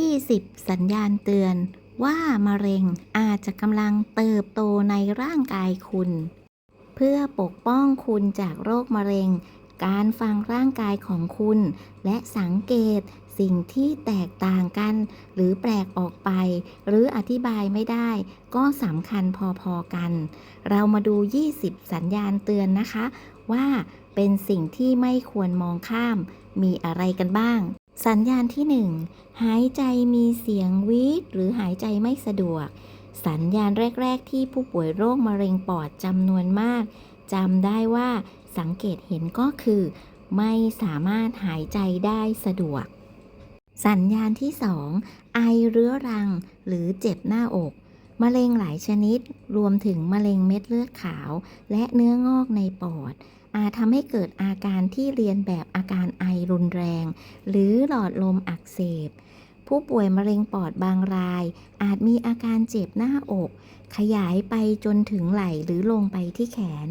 20 สัญญาณเตือนว่ามะเร็งอาจจะกำลังเติบโตในร่างกายคุณ เพื่อปกป้องคุณจากโรคมะเร็ง การฟังร่างกายของคุณ และสังเกตสิ่งที่แตกต่างกัน หรือแปลกออกไป หรืออธิบายไม่ได้ ก็สำคัญพอๆกัน เรามาดู 20 สัญญาณเตือนนะคะ ว่าเป็นสิ่งที่ไม่ควรมองข้าม มีอะไรกันบ้าง สัญญาณที่ 1 หายใจมีเสียงวีดหรือหายใจไม่สะดวก สัญญาณแรก ๆ ที่ผู้ป่วยโรคมะเร็งปอดจำนวนมากจำได้ว่าสังเกตเห็นก็คือ ไม่สามารถหายใจได้สะดวก สัญญาณที่ 2 ไอเรื้อรังหรือเจ็บหน้าอกมะเร็งหลายชนิด รวมถึงมะเร็งเม็ดเลือดขาว และเนื้องอกในปอด อาจทำให้เกิดอาการที่เรียนแบบอาการไอรุนแรง หรือหลอดลมอักเสบ ผู้ป่วยมะเร็งปอดบางราย อาจมีอาการเจ็บหน้าอก ขยายไปจนถึงไหล่หรือลงไปที่แขน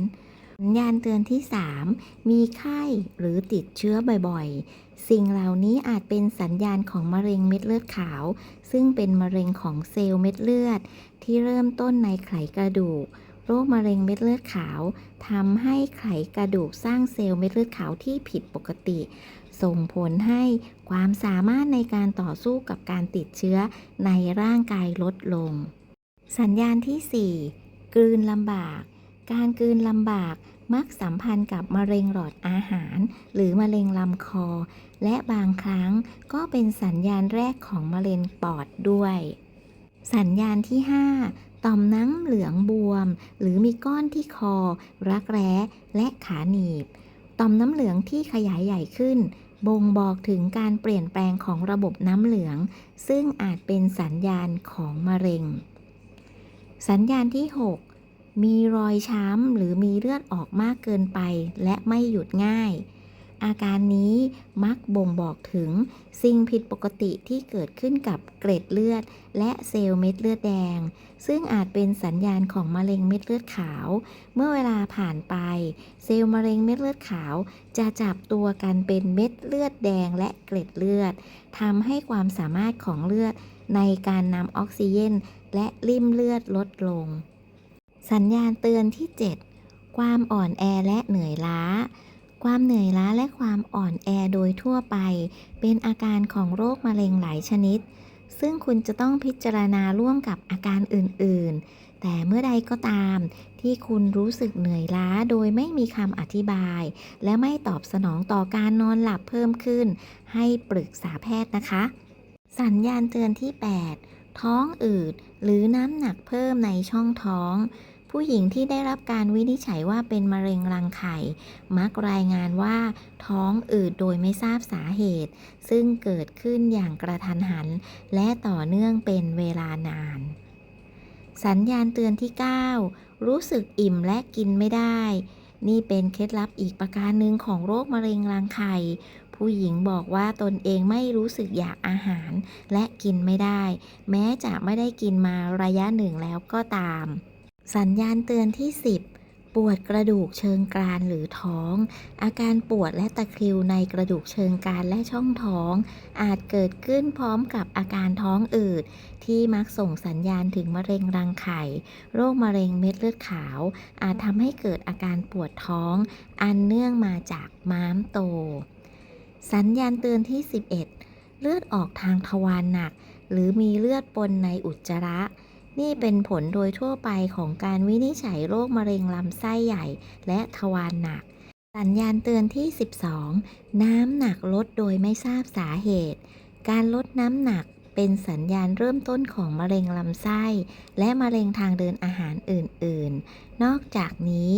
สัญญาณเตือนที่ 3 มีไข้หรือติดเชื้อบ่อยๆ สิ่งเหล่านี้อาจเป็นสัญญาณของมะเร็งเม็ดเลือดขาว ซึ่งเป็นมะเร็งของเซลล์เม็ดเลือด ที่เริ่มต้นในไขกระดูก โรคมะเร็งเม็ดเลือดขาวทำให้ไขกระดูกสร้างเซลล์เม็ดเลือดขาวที่ผิดปกติ ส่งผลให้ความสามารถในการต่อสู้กับการติดเชื้อในร่างกายลดลง สัญญาณที่ 4 กลืนลำบาก การกลืนลำบากมักสัมพันธ์กับมะเร็งหลอดอาหาร หรือมะเร็งลำคอ และบางครั้งก็เป็นสัญญาณแรกของมะเร็งปอดด้วย สัญญาณที่ 5 ต่อมน้ำเหลืองบวม หรือมีก้อนที่คอ รักแร้และขาหนีบ ต่อมน้ำเหลืองที่ขยายใหญ่ขึ้น บ่งบอกถึงการเปลี่ยนแปลงของระบบน้ำเหลือง ซึ่งอาจเป็นสัญญาณของมะเร็ง สัญญาณที่ 6 มีรอยช้ำหรือมีเลือดออกมากเกินไป และไม่หยุดง่าย อาการนี้มักบ่งบอกถึงสิ่งผิดปกติที่เกิดขึ้นกับเกล็ดเลือด และเซลล์เม็ดเลือดแดง ซึ่งอาจเป็นสัญญาณของมะเร็งเม็ดเลือดขาว เมื่อเวลาผ่านไป เซลล์มะเร็งเม็ดเลือดขาว จะจับตัวกันเป็นเม็ดเลือดแดงและเกล็ดเลือดทำให้ความสามารถของเลือดในการนำออกซิเจนและริ่มเลือดลดลง สัญญาณเตือนที่ 7 ความอ่อนแอและเหนื่อยล้า ความเหนื่อยล้าและความอ่อนแอโดยทั่วไป เป็นอาการของโรคมะเร็งหลายชนิด ซึ่งคุณจะต้องพิจารณาร่วมกับอาการอื่น ๆ แต่เมื่อใดก็ตาม ที่คุณรู้สึกเหนื่อยล้าโดยไม่มีคำอธิบาย และไม่ตอบสนองต่อการนอนหลับเพิ่มขึ้น ให้ปรึกษาแพทย์นะคะ สัญญาณเตือนที่ 8 ท้องอืดหรือน้ำหนักเพิ่มในช่องท้อง ผู้หญิงที่ได้รับการวินิจฉัยว่าเป็นมะเร็งรังไข่ มักรายงานว่าท้องอืดโดยไม่ทราบสาเหตุ ซึ่งเกิดขึ้นอย่างกระทันหัน และต่อเนื่องเป็นเวลานาน สัญญาณเตือนที่ 9 รู้สึกอิ่มและกินไม่ได้ นี่เป็นเคล็ดลับอีกประการหนึ่งของโรคมะเร็งรังไข่ผู้หญิงบอกว่าตนเองไม่รู้สึกอยากอาหารและกินไม่ได้ แม้จะไม่ได้กินมาระยะหนึ่งแล้วก็ตาม สัญญาณเตือนที่ 10 ปวดกระดูกเชิงกรานหรือท้อง อาการปวดและตะคริวในกระดูกเชิงกรานและช่องท้อง อาจเกิดขึ้นพร้อมกับอาการท้องอืด ที่มักส่งสัญญาณถึงมะเร็งรังไข่ โรคมะเร็งเม็ดเลือดขาว อาจทำให้เกิดอาการปวดท้อง อันเนื่องมาจากม้ามโต สัญญาณเตือนที่ 11 เลือดออกทางทวารหนัก หรือมีเลือดปนในอุจจาระ นี่เป็นผลโดยทั่วไปของการวินิจฉัยโรคมะเร็งลำไส้ใหญ่และทวารหนัก สัญญาณเตือนที่ 12 น้ำหนักลดโดยไม่ทราบสาเหตุ การลดน้ำหนัก เป็นสัญญาณเริ่มต้นของมะเร็งลำไส้ และมะเร็งทางเดินอาหารอื่น ๆ นอกจากนี้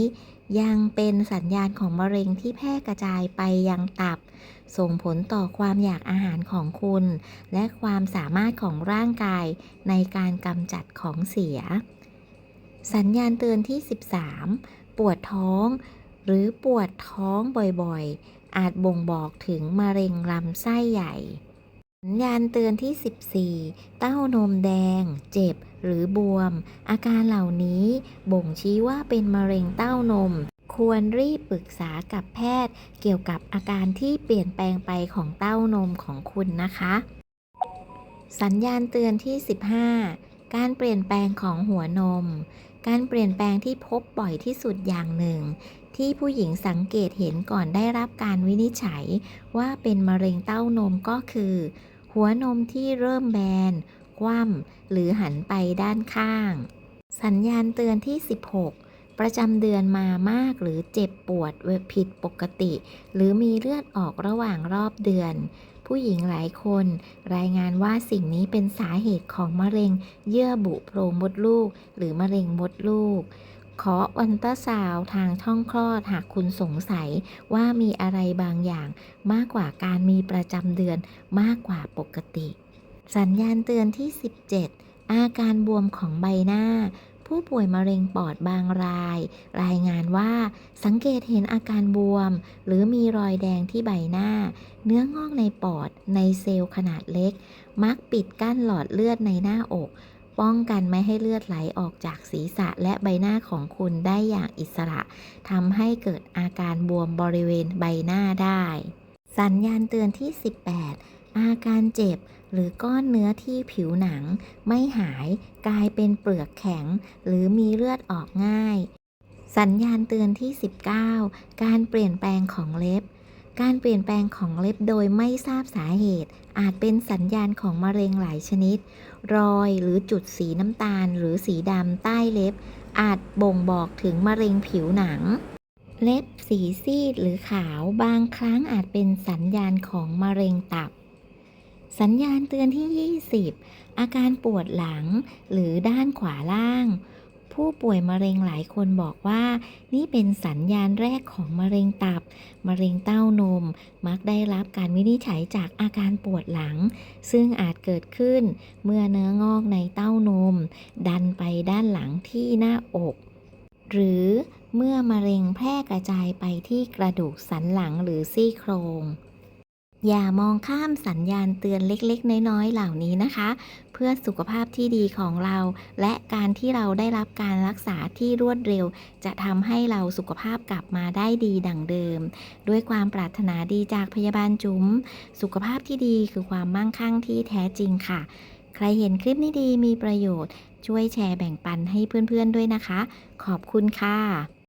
ยังเป็นสัญญาณของมะเร็งที่แพร่กระจายไปยังตับ ส่งผลต่อความอยากอาหารของคุณ และความสามารถของร่างกายในการกำจัดของเสีย สัญญาณเตือนที่ 13 ปวดท้อง หรือปวดท้องบ่อยๆ อาจบ่งบอกถึงมะเร็งลำไส้ใหญ่ สัญญาณเตือนที่ 14 เต้านมแดง เจ็บ หรือบวม อาการเหล่านี้บ่งชี้ว่าเป็นมะเร็งเต้านม ควรรีบปรึกษากับแพทย์ เกี่ยวกับอาการที่เปลี่ยนแปลงไปของเต้านมของคุณนะคะ สัญญาณเตือนที่ 15 การเปลี่ยนแปลงของหัวนม การเปลี่ยนแปลงที่พบบ่อยที่สุดอย่างหนึ่งที่ผู้หญิงสังเกตเห็นก่อนได้รับการวินิจฉัยว่าเป็นมะเร็งเต้านมก็คือ หัวนมที่เริ่มแบน คว่ำหรือหันไปด้านข้าง สัญญาณเตือนที่ 16 ประจำเดือนมามากหรือเจ็บปวดผิดปกติ หรือมีเลือดออกระหว่างรอบเดือน ผู้หญิงหลายคน รายงานว่าสิ่งนี้เป็นสาเหตุของมะเร็ง เยื่อบุโพรงมดลูก หรือมะเร็งมดลูก ขออันตราซาวทางช่องคลอดหากคุณสงสัยว่ามีอะไรบางอย่างมากกว่าการมีประจำเดือนมากกว่าปกติ สัญญาณเตือนที่ 17 อาการบวมของใบหน้า ผู้ป่วยมะเร็งปอดบางราย รายงานว่าสังเกตเห็นอาการบวม หรือมีรอยแดงที่ใบหน้า เนื้องอกในปอดในเซลล์ขนาดเล็ก มักปิดกั้นหลอดเลือดในหน้าอก ป้องกันไม่ให้เลือดไหลออกจากศีรษะและใบหน้าของคุณได้อย่างอิสระทำให้เกิดอาการบวมบริเวณใบหน้าได้ สัญญาณเตือนที่ 18 อาการเจ็บหรือก้อนเนื้อที่ผิวหนัง ไม่หายกลายเป็นเปลือกแข็ง หรือมีเลือดออกง่าย สัญญาณเตือนที่ 19 การเปลี่ยนแปลงของเล็บ การเปลี่ยนแปลงของเล็บโดยไม่ทราบสาเหตุ อาจเป็นสัญญาณของมะเร็งหลายชนิด รอยหรือจุดสีน้ำตาล หรือสีดำใต้เล็บ อาจบ่งบอกถึงมะเร็งผิวหนัง เล็บสีซีดหรือขาวบางครั้งอาจเป็นสัญญาณของมะเร็งตับ สัญญาณเตือนที่ 20 อาการปวดหลังหรือด้านขวาล่าง ผู้ป่วยมะเร็งหลายคนบอกว่า นี่เป็นสัญญาณแรกของมะเร็งตับ มะเร็งเต้านม มักได้รับการวินิจฉัยจากอาการปวดหลัง ซึ่งอาจเกิดขึ้นเมื่อเนื้องอกในเต้านม ดันไปด้านหลังที่หน้าอก หรือเมื่อมะเร็งแพร่กระจายไปที่กระดูกสันหลังหรือซี่โครง อย่ามองข้ามสัญญาณเตือนเล็กๆ น้อยๆ เหล่านี้นะคะ เพื่อสุขภาพที่ดีของเรา และการที่เราได้รับการรักษาที่รวดเร็ว จะทำให้เราสุขภาพกลับมาได้ดีดังเดิม ด้วยความปรารถนาดีจากพยาบาลจุ๋มสุขภาพที่ดีคือความมั่งคั่งที่แท้จริงค่ะ ใครเห็นคลิปนี้ดีมีประโยชน์ ช่วยแชร์แบ่งปันให้เพื่อนๆด้วยนะคะ ขอบคุณค่ะ